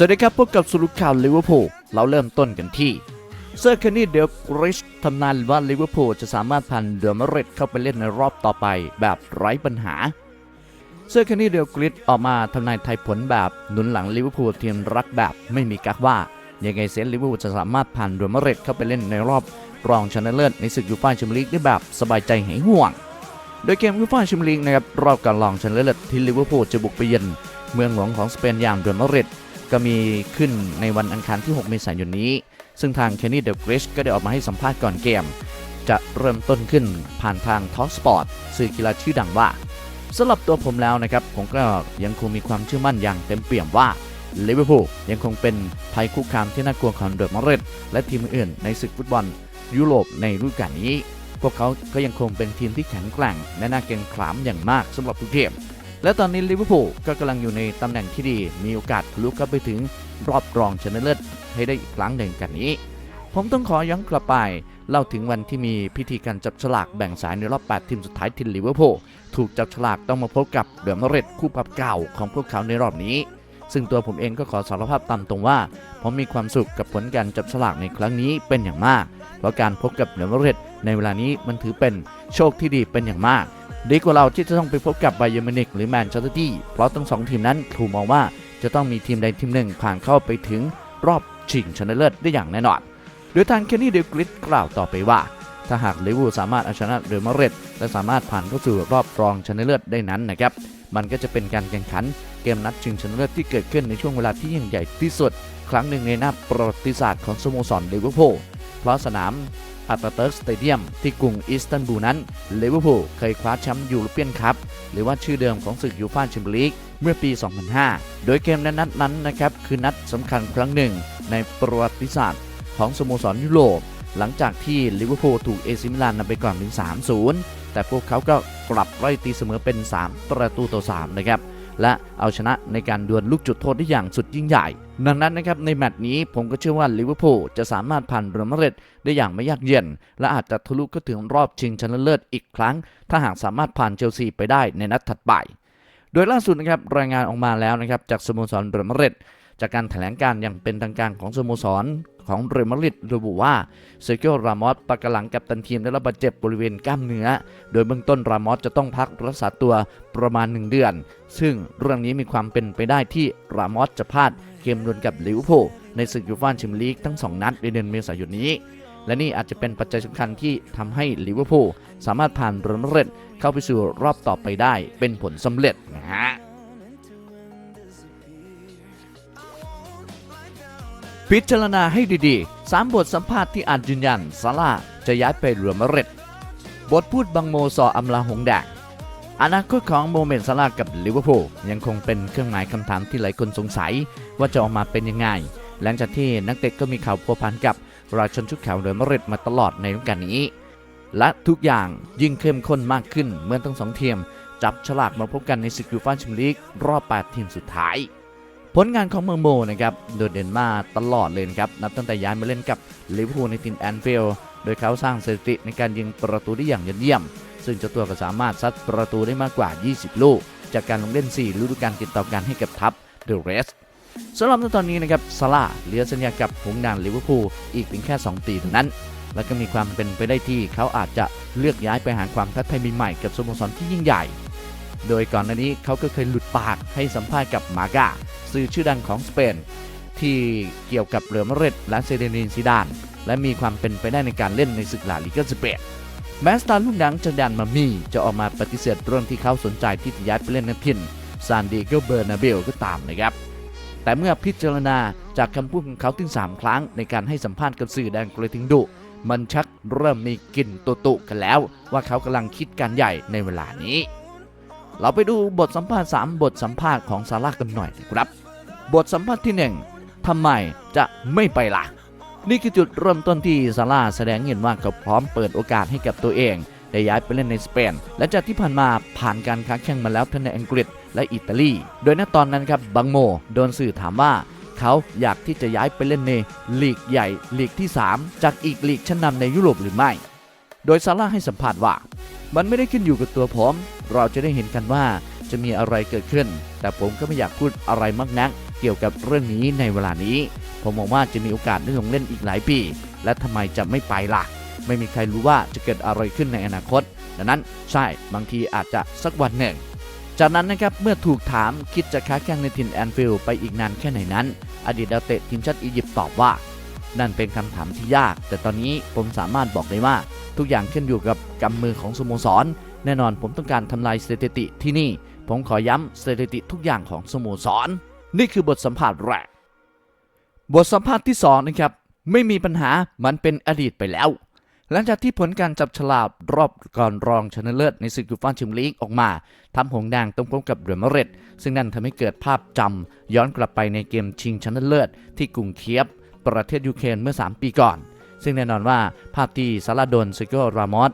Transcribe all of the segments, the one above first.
สวัสดีครับพบกับสรุปข่าวลิเวอร์พูลเราเริ่มต้นกันที่เซอร์เคนนี่เดลกริชทำนายว่าลิเวอร์พูลจะสามารถพันเดอร์มาริดเข้าไปเล่นในรอบต่อไปแบบไร้ปัญหา เซอร์เคนนี่เดลกริชออกมาทำนายไทยผลแบบหนุนหลังลิเวอร์พูลทีมรักแบบไม่มีกักว่า ยังไงเซนลิเวอร์พูลจะสามารถผ่านเดอร์มาริดเข้าไปเล่นในรอบรองชนะเลิศในศึกยูฟ่าแชมเปี้ยนลีกได้แบบสบายใจหายห่วง โดยเกมยูฟ่าแชมเปี้ยนลีกนะครับรอบการรองชนะเลิศที่ลิเวอร์พูลจะบุกไปเยือนเมืองหลวงของสเปนอย่างเดอร์มาริด ก็มีขึ้นในวันอังคารที่ 6 เมษายนนี้ ซึ่งทางเคนนี่เดลกริชก็ได้ออกมาให้สัมภาษณ์ก่อนเกม จะเริ่มต้นขึ้นผ่านทางทอ k สปอร์ตสื่อกีฬาชื่อดังว่าสำหรับตัวผมแล้วนะครับ ผมก็ยังคงมีความเชื่อมั่นอย่างเต็มเปี่ยมว่าลิเวอร์พูลยังคงเป็นภัยคุกคามที่น่ากลัวของเดอะมาริดและทีมอื่นในศึกฟุตบอลยุโรปในฤดูกาลนี้ พวกเขาก็ยังคงเป็นทีมที่แข็งแกร่งและน่าเกรงขามอย่างมากสำหรับทุกทีม และตอนนี้ลิเวอร์พูลก็กำลังอยู่ในตำแหน่งที่ดี มีโอกาสทะลุเข้าไปถึงรอบรองชนะเลิศให้ได้อีกครั้งหนึ่งกันนี้ ผมต้องขอย้อนกลับไป เล่าถึงวันที่มีพิธีการจับฉลากแบ่งสายในรอบ 8 ทีมสุดท้ายทีมลิเวอร์พูลถูกจับฉลากต้องมาพบกับเดอะมาริดคู่ปรับเก่าของพวกเขาในรอบนี้ ซึ่งตัวผมเองก็ขอสารภาพตามตรงว่า ผมมีความสุขกับผลการจับฉลากในครั้งนี้เป็นอย่างมาก เพราะการพบกับเดอะมาริดในเวลานี้มันถือเป็นโชคที่ดีเป็นอย่างมาก ดีกว่าเราที่จะต้องไปพบกับไบเยอร์มินิกหรือแมนเชสเตอร์ตี้เพราะทั้งสองทีมนั้นถูกมองว่าจะต้องมีทีมใดทีมหนึ่งผ่านเข้าไปถึงรอบชิงชนะเลิศได้อย่างแน่นอน โดยทางเคนนี่เดลกริดกล่าวต่อไปว่าถ้าหากลิเวอร์สามารถเอาชนะเรอัลมาดริดและสามารถผ่านเข้าสู่รอบรองชนะเลิศได้นั้นนะครับ มันก็จะเป็นการแข่งขันเกมนัดชิงชนะเลิศที่เกิดขึ้นในช่วงเวลาที่ยิ่งใหญ่ที่สุด ครั้งหนึ่งในหน้าประวัติศาสตร์ของสโมสรลิเวอร์พูล เพราะสนามอัตเติร์กสเตเดียมที่กรุงอิสตันบูลนั้นลิเวอร์พูลเคยคว้าแชมป์ยูโรเปียนคัพหรือว่าชื่อเดิมของศึกยูฟ่าแชมเปี้ยนลีกเมื่อปี 2005 โดยเกมในัดนั้นนะครับคือนัดสำคัญครั้งหนึ่งในประวัติศาสตร์ของสโมสรยุโรปหลังจากที่ลิเวอร์พูลถูกเอซิมิลานนำไปก่อนถึง 3-0 แต่พวกเขาก็กลับไล่ตีเสมอเป็น 3 ประตูต่อ 3 นะครับ และเอาชนะในการดวลลูกจุดโทษได้อย่างสุดยิ่งใหญ่ ดังนั้นนะครับในแมตช์นี้ผมก็เชื่อว่าลิเวอร์พูลจะสามารถผ่านเรอัลมาดริดได้อย่างไม่ยากเย็น และอาจจะทะลุเข้าถึงรอบชิงชนะเลิศอีกครั้ง ถ้าหากสามารถผ่านเชลซีไปได้ในนัดถัดไป โดยล่าสุดนะครับรายงานออกมาแล้วนะครับจากสโมสรเรอัลมาดริด จากการแถลงการอย่างเป็นทางการของสโมสรของเรอัลมาดริดระบุว่าเซอร์เกียรามอสปากหลังกับตันทีมได้รับบาดเจ็บบริเวณกล้ามเนื้อ โดยเบื้องต้นรามอสจะต้องพักรักษาตัวประมาณ 1 เดือน ซึ่งเรื่องนี้มีความเป็นไปได้ที่รามอสจะพลาดเกมดวลกับลิเวอร์พูลในศึกยูฟ่าแชมเปี้ยนลีกทั้ง 2 นัดในเดือนเมษายนนี้และนี่อาจจะเป็นปัจจัยสำคัญที่ทำให้ลิเวอร์พูลสามารถผ่านเรมาริดเข้าไปสู่รอบต่อไปได้เป็นผลสำเร็จนะฮะ พิจารณาให้ดีๆ3บทสัมภาษณ์ที่อาจยืนยันซาร่าจะย้ายไปเรือมาดริดบทพูดบังโมซออำลาหงแดงอนาคตของโมเมนต์ซาร่ากับลิเวอร์พูลยังคงเป็นเครื่องหมายคำถามที่หลายคนสงสัย ว่าจะออกมาเป็นยังไง หลังจากที่นักเตะก็มีข่าวพัวพันกับราชนชุดขาวเรือมาดริดมาตลอดในฤดูกาลนี้ และทุกอย่างยิ่งเข้มข้นมากขึ้นเมื่อทั้งสองทีมจับฉลากมาพบกันในศึกยูฟ่าแชมเปี้ยนลีกรอบ 8 ทีมสุดท้าย ผลงานของเมืองโมนะครับโดดเด่นมาตลอดเลยครับนับตั้งแต่ย้ายมาเล่นกับลิเวอร์พูลในทีมแอนฟิลด์โดยเขาสร้างสถิติในการยิงประตูได้อย่างยอดเยี่ยม ซึ่งเจ้าตัวก็สามารถซัดประตูได้มากกว่า 20 ลูก จากการลงเล่น 4 ฤดูกาลติดต่อกันให้กับทัพเดอะเรสสำหรับในตอนนี้นะครับซาร่าเหลือสัญญากับหงส์ด่านลิเวอร์พูลอีกเพียงแค่ 2 ปีเท่านั้น และก็มีความเป็นไปได้ที่เขาอาจจะเลือกย้ายไปหาความท้าทายใหม่ๆกับสโมสรที่ยิ่งใหญ่ โดยก่อนหน้านี้เขาก็เคยหลุดปากให้สัมภาษณ์กับมาก้า สื่อชื่อดังของสเปนที่เกี่ยวกับเรือมาดริดและเซเดนินซิดาน และมีความเป็นไปได้ในการเล่นในศึกลาลิกาสเปนแม้สตาร์ลูกหนังจังดันมามี่จะออกมาปฏิเสธเรื่องที่เขาสนใจที่จะย้ายไปเล่นในทินซานดิเอโกเบอร์นาเบลก็ตามนะครับ แต่เมื่อพิจารณาจากคำพูดของเขาถึง 3 ครั้งในการให้สัมภาษณ์กับสื่อแดงกระทิงดุ มันชักเริ่มมีกลิ่นตุตุกันแล้ว ว่าเขากำลังคิดการใหญ่ในเวลานี้ เราไปดูบทสัมภาษณ์ 3 บทสัมภาษณ์ของซาร่ากันหน่อยนะครับ บทสัมภาษณ์ที่ 1ทำไมจะไม่ไปล่ะ นี่คือจุดเริ่มต้นที่ซาร่าแสดงเห็นว่าเขาพร้อมเปิดโอกาสให้กับตัวเองได้ย้ายไปเล่นในสเปน และจากที่ผ่านมาผ่านการค้าแข่งมาแล้วทั้งในอังกฤษและอิตาลี โดยณตอนนั้นครับบังโมโดนสื่อถามว่า เขาอยากที่จะย้ายไปเล่นในลีกใหญ่ลีกที่ 3 จากอีกลีกชั้นนำในยุโรปหรือไม่ โดยซาร่าให้สัมภาษณ์ว่า มันไม่ได้ขึ้นอยู่กับตัวผม เราจะได้เห็นกันว่าจะมีอะไรเกิดขึ้น แต่ผมก็ไม่อยากพูดอะไรมากนัก เกี่ยวกับเรื่องนี้ในเวลานี้ ผมมองว่าจะมีโอกาสได้ลงเล่นอีกหลายปี และทำไมจะไม่ไปล่ะ ไม่มีใครรู้ว่าจะเกิดอะไรขึ้นในอนาคต ดังนั้นใช่บางทีอาจจะสักวันหนึ่ง จากนั้นนะครับเมื่อถูกถามคิดจะค้าแข่งในถิ่นแอนฟิลด์ไปอีกนานแค่ไหนนั้น อดีตดาวเตะทีมชาติอียิปต์ตอบว่า นั่นเป็นคำถามที่ยาก แต่ตอนนี้ผมสามารถบอกได้ว่า ทุกอย่างขึ้นอยู่กับกำมือของสโมสร แน่นอนผมต้องการทำลายสถิติที่นี่ ผมขอย้ำสถิติทุกอย่างของสโมสร นี่คือบทสัมภาษณ์แรก บทสัมภาษณ์ที่สองนะครับไม่มีปัญหามันเป็นอดีตไปแล้ว หลังจากที่ผลการจับฉลากรอบก่อนรองชนะเลิศในศึกยูฟ่าแชมเปี้ยนลีกออกมาทำหงแดงต้องพบกับเรอัลมาดริดซึ่งนั่นทำให้เกิดภาพจำย้อนกลับไปในเกมชิงชนะเลิศที่กรุงเคียบประเทศยูเครนเมื่อ 3 ปีก่อน ซึ่งแน่นอนว่าภาพที่ซาลาโดนซิโกรามอส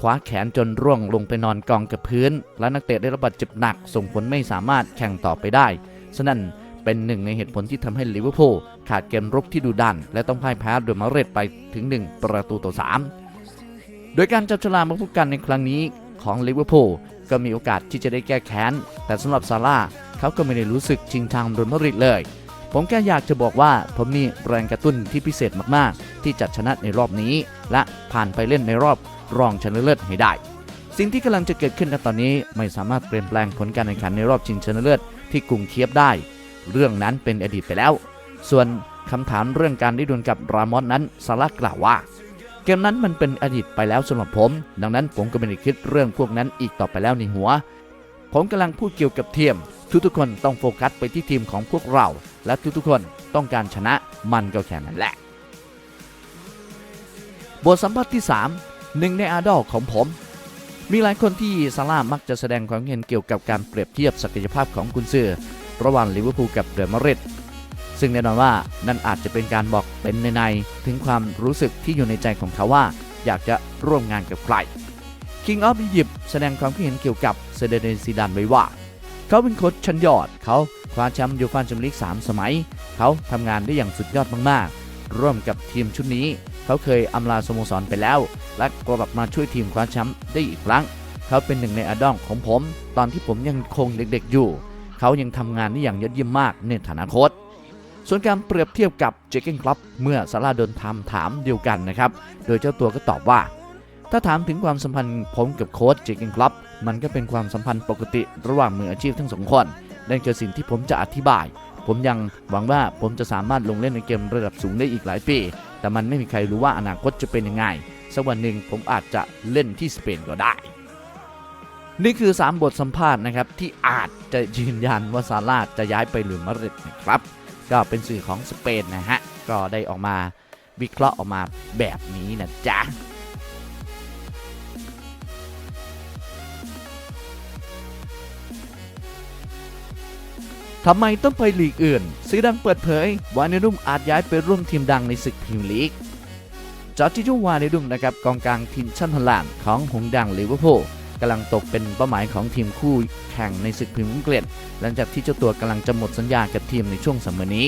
คว้าแขนจนร่วงลงไปนอนกองกับพื้น และนักเตะได้รับบาดเจ็บหนัก ส่งผลไม่สามารถแข่งต่อไปได้ ฉะนั้นเป็นหนึ่งในเหตุผลที่ทำให้ลิเวอร์พูลขาดเกมรุกที่ดุดัน และต้องพ่ายแพ้เรอัลมาดริดไปถึง 1 ประตูต่อ 3 โดยการจับฉลากมาพบกันในครั้งนี้ของลิเวอร์พูลก็มีโอกาสที่จะได้แก้แค้น แต่สำหรับซาร่าเขาก็ไม่ได้รู้สึกชิงทางเรอัลมาดริดเลย ผมแค่อยากจะบอกว่าผมมีแรงกระตุ้นที่พิเศษมากๆ ที่จะชนะในรอบนี้ และผ่านไปเล่นในรอบรองชนะเลิศให้ได้ สิ่งที่กำลังจะเกิดขึ้นในตอนนี้ไม่สามารถเปลี่ยนแปลงผลการแข่งขันในรอบชิงชนะเลิศที่กรุงเคียบได้ เรื่องนั้นเป็นอดีตไปแล้ว ส่วนคำถามเรื่องการได้ดวลกับรามอสนั้นซาร่ากล่าวว่าเกมนั้นมันเป็นอดีตไปแล้วสำหรับผม ดังนั้นผมก็ไม่ได้คิดเรื่องพวกนั้นอีกต่อไปแล้วในหัว ผมกำลังพูดเกี่ยวกับทีมทุกๆคนต้องโฟกัสไปที่ทีมของพวกเรา และทุกๆคนต้องการชนะมันก็แค่นั้นแหละ บทสัมภาษณ์ที่ 3 หนึ่งในอาดอลของผม มีหลายคนที่ซาร่าห์มักจะแสดงความเห็นเกี่ยวกับการเปรียบเทียบศักยภาพของกุนซือระหว่างลิเวอร์พูลกับเรอัลมาดริดซึ่งแน่นอนว่านั่นอาจจะเป็นการบอกเป็นในๆถึงความรู้สึกที่อยู่ในใจของเขาว่า อยากจะร่วมงานกับใคร King of Egypt แสดงความคิดเห็นเกี่ยวกับเซเดเนซีดานไว้ว่า เขาเป็นโค้ชชั้นยอด เขาคว้าแชมป์ยูฟ่าแชมเปี้ยนลีก3สมัย เขาทำงานได้อย่างสุดยอดมากๆ ร่วมกับทีมชุดนี้ เขาเคยอำลาสโมสรไปแล้ว และกลับมาช่วยทีมคว้าแชมป์ได้อีกครั้ง เขาเป็นหนึ่งในอดอลของผม ตอนที่ผมยังคงเด็กๆอยู่ เขายังทำงานได้อย่างยอดเยี่ยมมากในฐานะโค้ชส่วนการเปรียบเทียบกับเจเกนคลับเมื่อซาร่าโดนทำถามเดียวกันนะครับ โดยเจ้าตัวก็ตอบว่า ถ้าถามถึงความสัมพันธ์ผมกับโค้ชเจเกนคลับมันก็เป็นความสัมพันธ์ปกติระหว่างมืออาชีพทั้งสองคนนั่นคือสิ่งที่ผมจะอธิบาย ผมยังหวังว่าผมจะสามารถลงเล่นในเกมระดับสูงได้อีกหลายปี แต่มันไม่มีใครรู้ว่าอนาคตจะเป็นยังไงสักวันหนึ่งผมอาจจะเล่นที่สเปนก็ได้ นี่คือ 3 บทสัมภาษณ์นะครับ ที่อาจจะยืนยันว่าซาร่าห์จะย้ายไปหรือมาริดนะครับ ก็เป็นสื่อของสเปนนะฮะ ก็ได้ออกมาวิเคราะห์ออกมาแบบนี้นะจ๊ะ ทำไมต้องไปลีกอื่นซีดังเปิดเผย วานิรุ่มอาจย้ายไปร่วมทีมดังในศึกพรีเมียร์ลีกจอร์จิโจวานิรุ่มนะครับกองกลางทีมชั้นฮอลแลนด์ของหงส์ดังลิเวอร์พูลกำลังตกเป็นเป้าหมายของทีมคู่แข่งในศึกพรีเมียร์อังกฤษหลังจากที่เจ้าตัวกำลังจะหมดสัญญากับทีมในช่วงซัมเมนี้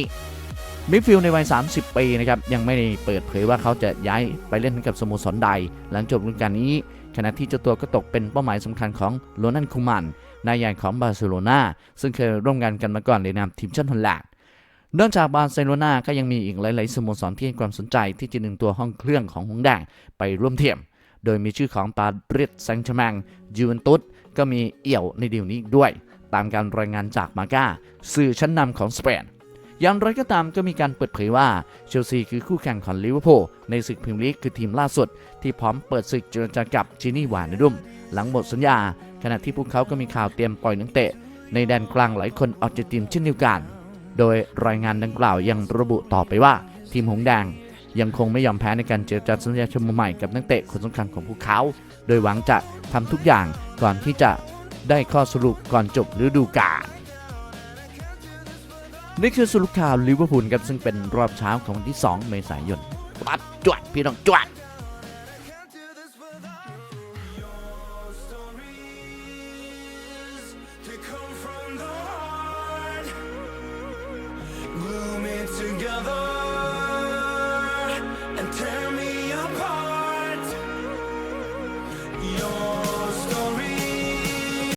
มิดฟิลด์ในวัย 30 ปีนะครับยังไม่ได้เปิดเผยว่าเขาจะย้ายไปเล่นกับสโมสรใด หลังจบฤดูกาลนี้ ขณะที่เจ้าตัวก็ตกเป็นเป้าหมายสำคัญของโรนันคูมันนายใหญ่ของบาร์เซโลนาซึ่งเคยร่วมงานกันมาก่อนในนามทีมชาติฮอลแลนด์นอกจากบาร์เซโลนาก็ยังมีอีกหลาย ๆ สโมสรที่ให้ความสนใจที่จะดึงตัวห้องเครื่องของหงแดงไปร่วมทีมโดยมีชื่อของปาดริสแซงชร์แมงยูเวนตุสก็มีเอี่ยวในดีลนี้อีกด้วย ตามการรายงานจากมาก้าสื่อชั้นนำของสเปน อย่างไรก็ตามก็มีการเปิดเผยว่าเชลซีคือคู่แข่งของลิเวอร์พูลในศึกพรีเมียร์ลีกคือทีมล่าสุด ที่พร้อมเปิดศึกเจรจากับจินี่วานดุมหลังหมดสัญญา ขณะที่พวกเขาก็มีข่าวเตรียมปล่อยนักเตะ ในแดนกลางหลายคนออกจากทีมเช่นเดียวกัน โดยรายงานดังกล่าวยังระบุต่อไปว่า ทีมหงแดงยังคงไม่ยอมแพ้ในการเจรจาสัญญาชมใหม่กับนักเตะคนสำคัญของพวกเขา โดยหวังจะทำทุกอย่างก่อนที่จะได้ข้อสรุปก่อนจบฤดูกาล นี่คือสรุปข่าวลิเวอร์พูลครับซึ่งเป็นรอบเช้าของวันที่ 2 เมษายนปัดจวดพี่น้องจวด